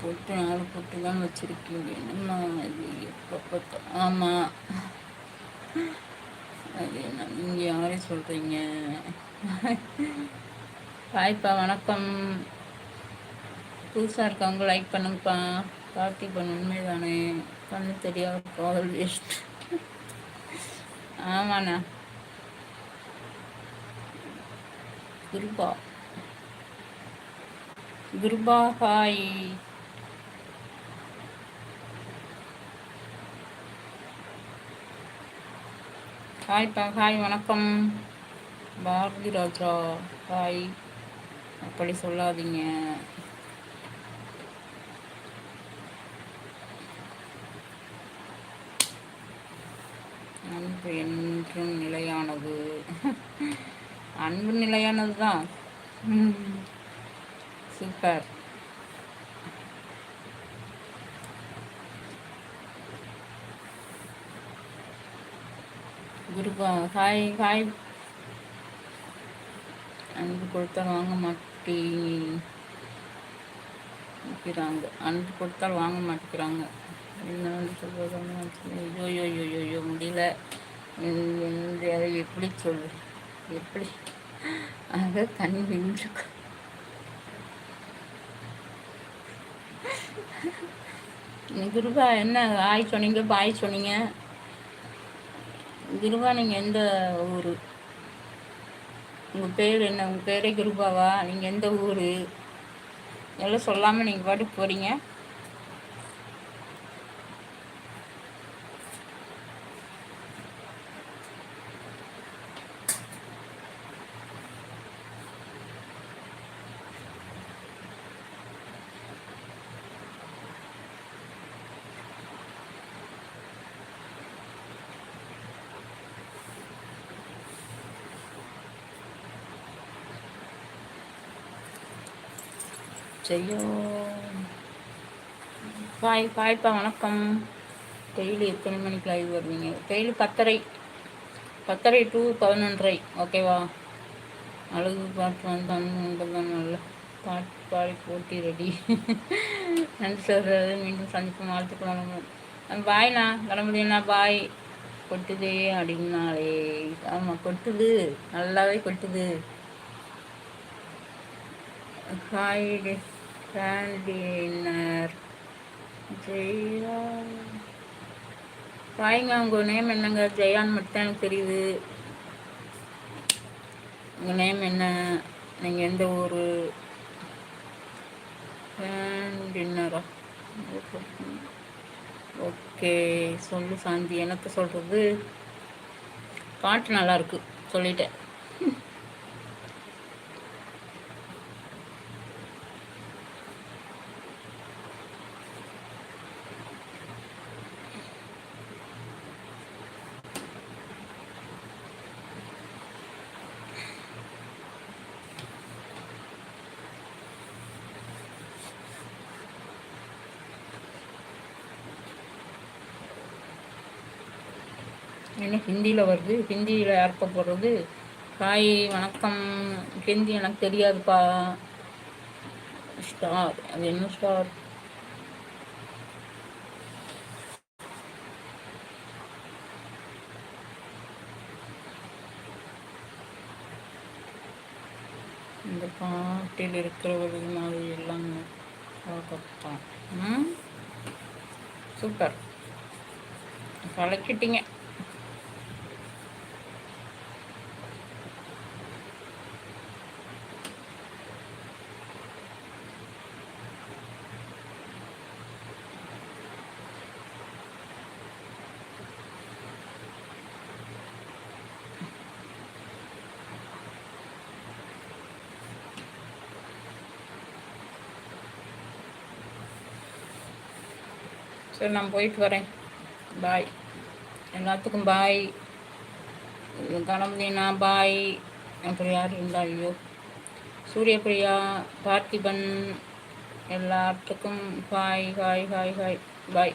போட்டு நாலு போட்டு தான் வச்சுருக்கீங்க. என்னம்மா அது எப்போ பார்த்தோம் ஆமாம் அது என்ன நீங்கள் யாரையும் சொல்கிறீங்க ஹாய்ப்பா வணக்கம். புதுசாக இருக்கவங்க லைக் பண்ணுங்கப்பா. பார்த்திபன் உண்மைதானே? கண்ணு தெரியாத காதல் வேஸ்ட் ஆமாண்ணா. குருபா. குருபா ஹாய். ஹாய்ப்பா ஹாய் வணக்கம். பாரதி ராஜா. ஹாய் அப்படி சொல்லாதீங்க. அன்பு என்றும் நிலையானது. அன்பு நிலையானது தான் சூப்பர் குருபா ஹாய் ஹாய் அன்பு கொடுத்தால் வாங்க மாட்டேங்கிறாங்க. அன்பு கொடுத்தால் வாங்க மாட்டேங்கிறாங்க. என்ன சொல்வது ஐயோ ஐயோ ஐயோ முடியல. அதை எப்படி சொல்லு எப்படி? ஆக தண்ணி நின்று குருபா என்ன ஆய் சொன்னீங்க பாய் சொன்னீங்க? கிருபா நீங்கள் எந்த ஊர்? உங்கள் பேர் என்ன? உங்கள் பேரே குருபாவா? நீங்கள் எந்த ஊர்? எல்லாம் சொல்லாமல் நீங்கள் பாட்டுக்கு போகிறீங்க செய்யும் பாய் பாய்ப்பா வணக்கம். டெய்லி எத்தனை மணிக்கு லைவ் வருவீங்க? டெய்லி பத்தரை. பத்தரை டு பதினொன்றரை. ஓகேவா அழகு பாட்டு வந்தான் தான் நல்ல பாட்டு பாடி போட்டி ரெடி நன்றி சொல்கிறது மீண்டும் சந்திப்போம். வாழ்த்துக்கலாம் பாய்ண்ணா கிளம்புறீண்ணா பாய் கொட்டுதே அப்படின்னாலே. ஆமாம் கொட்டுது. நல்லாவே கொட்டுது. ஹாய் டின்னர் ஜெயா பாய்ங்க உங்கள் நேம் என்னங்க? ஜெயான் மட்டும் எனக்கு தெரியுது. உங்கள் நேம் என்ன? நீங்கள் எந்த ஊர்? டின்னரா ஓகே சொல்லு சாந்தி. எனக்கு சொல்கிறது பாட்டு நல்லாயிருக்கு சொல்லிட்டேன். என்ன ஹிந்தியில் வருது. ஹிந்தியில் யார்ப்ப போடுறது. காய் வணக்கம். ஹிந்தி எனக்கு தெரியாதுப்பா. ஸ்டார். அது என்ன ஸ்டார்? இந்த பாட்டில் இருக்கிறவர்கள் மாதிரி எல்லாம் பார்க்கத்தான். சூப்பர். கலக்கிட்டீங்க. சரி நான் போயிட்டு வரேன். பாய் எல்லாத்துக்கும் பாய் கணபதினா பாய் அப்புறம் யார் இருந்தா ஐயோ. சூரியபிரியா பார்த்திபன் எல்லாத்துக்கும் bye hi hi hi bye